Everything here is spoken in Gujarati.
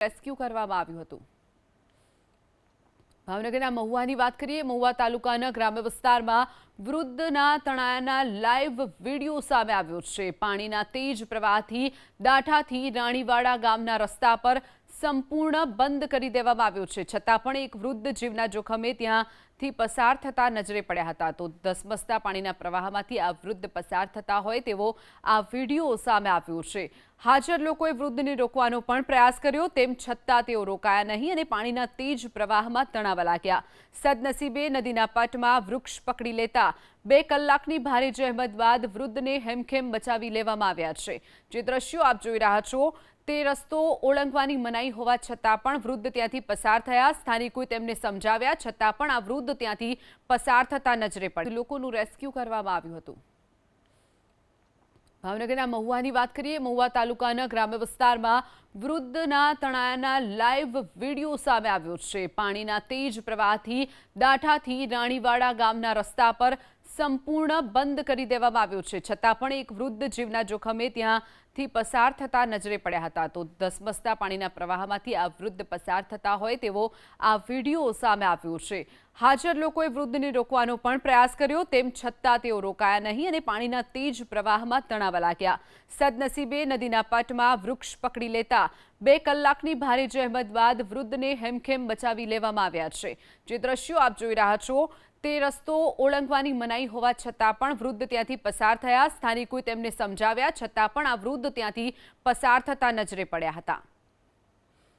રેસ્ક્યુ કરવામાં આવ્યું હતું. ભાવનગરના મહુવાની વાત કરીએ, મહુવા તાલુકાના ગ્રામ્ય વિસ્તારમાં વૃદ્ધના તણાયાના લાઈવ વીડિયો સામે આવ્યો છે. પાણીના તેજ પ્રવાહથી દાઠાથી રાણીવાડા ગામના રસ્તા પર સંપૂર્ણ બંધ કરી દેવામાં આવ્યો છે. છતાં પણ એક વૃદ્ધ જીવના જોખમે ત્યાંથી પસાર થતા નજરે પડ્યા હતા. તો ધસમસતા પાણીના પ્રવાહમાંથી આ વૃદ્ધ પસાર થતા હોય તેવો આ વીડિયો સામે આવ્યો છે. હાજર લોકોએ વૃદ્ધને રોકવાનો પણ પ્રયાસ કર્યો, તેમ છતાં તેઓ રોકાયા નહીં અને પાણીના તેજ પ્રવાહમાં તણાવા લાગ્યા. સદનસીબે નદીના પટમાં વૃક્ષ પકડી લેતા બે કલાકની ભારે જહેમત બાદ વૃદ્ધને હેમખેમ બચાવી લેવામાં આવ્યા છે. જે દ્રશ્યો આપ જોઈ રહ્યા છો તે રસ્તો ઓળંગવાની મનાઈ હોવા છતાં પણ વૃદ્ધ ત્યાંથી પસાર થયા. સ્થાનિકોએ તેમને સમજાવ્યા, છતાં પણ આ વૃદ્ધ ત્યાંથી પસાર થતા નજરે પડે. લોકોનું રેસ્ક્યુ કરવામાં આવ્યું હતું. ભાવનગરના મહુવાની વાત કરીએ, મહુવા તાલુકાના ગ્રામ્ય વિસ્તારમાં વૃદ્ધના તણાયાના લાઈવ વીડિયો સામે આવ્યો છે. પાણીના તેજ પ્રવાહથી દાઠાથી રાણીવાડા ગામના રસ્તા પર સંપૂર્ણ બંધ કરી દેવામાં આવ્યો છે. છતાં પણ એક વૃદ્ધ જીવના જોખમે ત્યાંથી પસાર થતા નજરે પડ્યા હતા. તો ધસમસતા પાણીના પ્રવાહમાંથી આ વૃદ્ધ પસાર થતા હોય તેવો આ વીડિયો સામે આવ્યો છે. હાજર લોકોએ વૃદ્ધને રોકવાનો પણ પ્રયાસ કર્યો. તેમ છતાં તેઓ રોકાયા નહીં અને પાણીના તેજ પ્રવાહમાં તણાવા લાગ્યા. સદનસીબે નદીના પટમાં વૃક્ષ પકડી લેતા બે કલાકની ભારે જહેમત બાદ વૃદ્ધને હેમખેમ બચાવી લેવામાં આવ્યા છે. જે દ્રશ્યો આપ જોઈ રહ્યા છો તે રસ્તો ઓળંગવાની મનાઈ હોવા છતાં પણ વૃદ્ધ ત્યાંથી પસાર થયા. સ્થાનિકોએ તેમને સમજાવ્યા. છતાં પણ આ વૃદ્ધ ત્યાંથી પસાર થતા નજરે પડ્યા હતા.